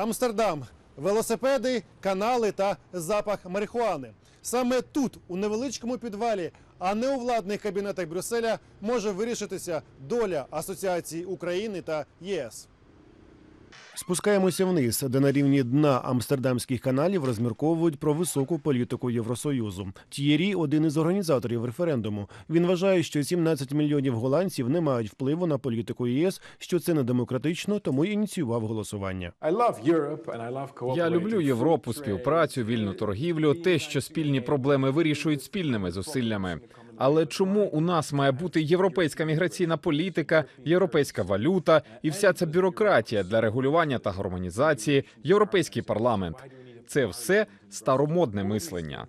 Амстердам. Велосипеди, канали та запах марихуани. Саме тут, у невеличкому підвалі, а не у владних кабінетах Брюсселя, може вирішитися доля Асоціації України та ЄС. Спускаємося вниз, де на рівні дна амстердамських каналів розмірковують про високу політику Євросоюзу. Т'єрі – один із організаторів референдуму. Він вважає, що 17 мільйонів голландців не мають впливу на політику ЄС, що це недемократично, тому ініціював голосування. Я люблю Європу, співпрацю, вільну торгівлю, те, що спільні проблеми вирішують спільними зусиллями. Але чому у нас має бути європейська міграційна політика, європейська валюта і вся ця бюрократія для регулювання та гармонізації, європейський парламент? Це все старомодне мислення.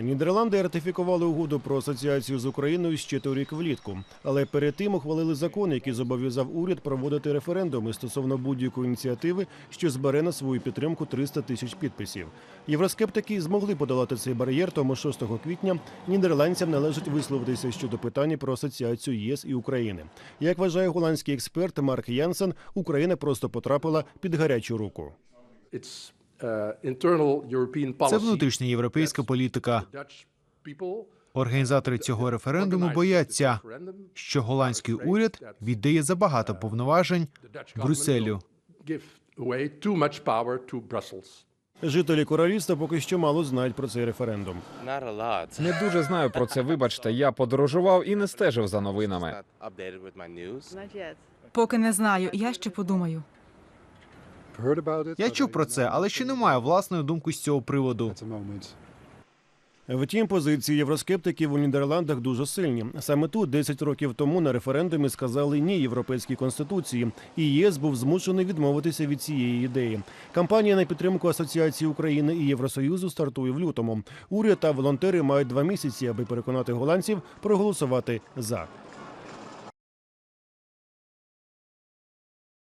Нідерланди ратифікували угоду про асоціацію з Україною ще торік влітку, але перед тим ухвалили закон, який зобов'язав уряд проводити референдуми стосовно будь-якої ініціативи, що збере на свою підтримку 300 тисяч підписів. Євроскептики змогли подолати цей бар'єр, тому 6 квітня нідерландцям належить висловитися щодо питання про асоціацію ЄС і України. Як вважає голландський експерт Марк Янсен, Україна просто потрапила під гарячу руку. Це внутрішня європейська політика. Організатори цього референдуму бояться, що голландський уряд віддає забагато повноважень Брюсселю. Жителі королівства поки що мало знають про цей референдум. Не дуже знаю про це. Вибачте, я подорожував і не стежив за новинами. Поки не знаю, я ще подумаю. Я чув про це, але ще не маю власної думки з цього приводу. Втім, позиції євроскептиків у Нідерландах дуже сильні. Саме тут 10 років тому на референдумі сказали ні європейській конституції, і ЄС був змушений відмовитися від цієї ідеї. Кампанія на підтримку асоціації України і Євросоюзу стартує в лютому. Уряд та волонтери мають два місяці, аби переконати голландців проголосувати за.